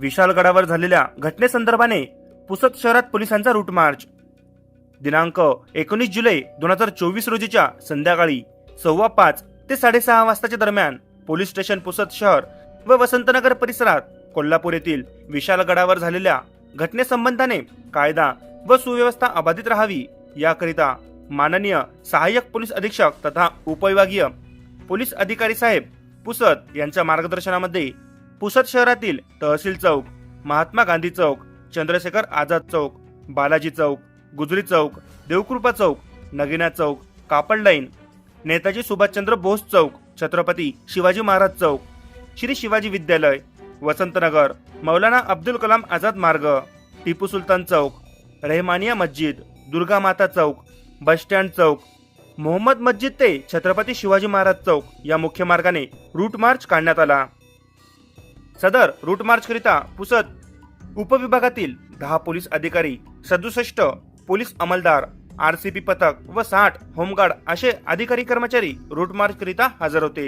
विशालगडावर झालेल्या घटनेसंदर्भाने पुसद शहरात पोलिसांचा रूट मार्च दिनांक एकोणीस जुलै दोन हजार चोवीस रोजीच्या संध्याकाळी सव्वा पाच ते साडेसहा वाजताच्या दरम्यान पोलीस स्टेशन पुसद शहर व वसंतनगर परिसरात कोल्हापूर येथील विशालगडावर झालेल्या घटनेसंबंधाने कायदा व सुव्यवस्था अबाधित राहावी याकरिता माननीय सहाय्यक पोलीस अधीक्षक तथा उपविभागीय पोलीस अधिकारी साहेब पुसद यांच्या मार्गदर्शनामध्ये पुसद शहरातील तहसील चौक महात्मा गांधी चौक चंद्रशेखर आझाद चौक बालाजी चौक गुजरी चौक देवकृपा चौक नगिना चौक कापड लाईन नेताजी सुभाषचंद्र बोस चौक छत्रपती शिवाजी महाराज चौक श्री शिवाजी विद्यालय वसंतनगर मौलाना अब्दुल कलाम आझाद मार्ग टिपू सुलतान चौक रेहमानिया मस्जिद दुर्गा माता चौक बस स्टँड चौक मोहम्मद मस्जिद ते छत्रपती शिवाजी महाराज चौक या मुख्य मार्गाने रूट मार्च काढण्यात आला. सदर रूट मार्च करिता पुसद उपविभागातील दहा पोलीस अधिकारी सदुसष्ट पोलीस अंमलदार आरसीपी पथक व साठ होमगार्ड असे अधिकारी कर्मचारी रूट मार्च करिता हजर होते.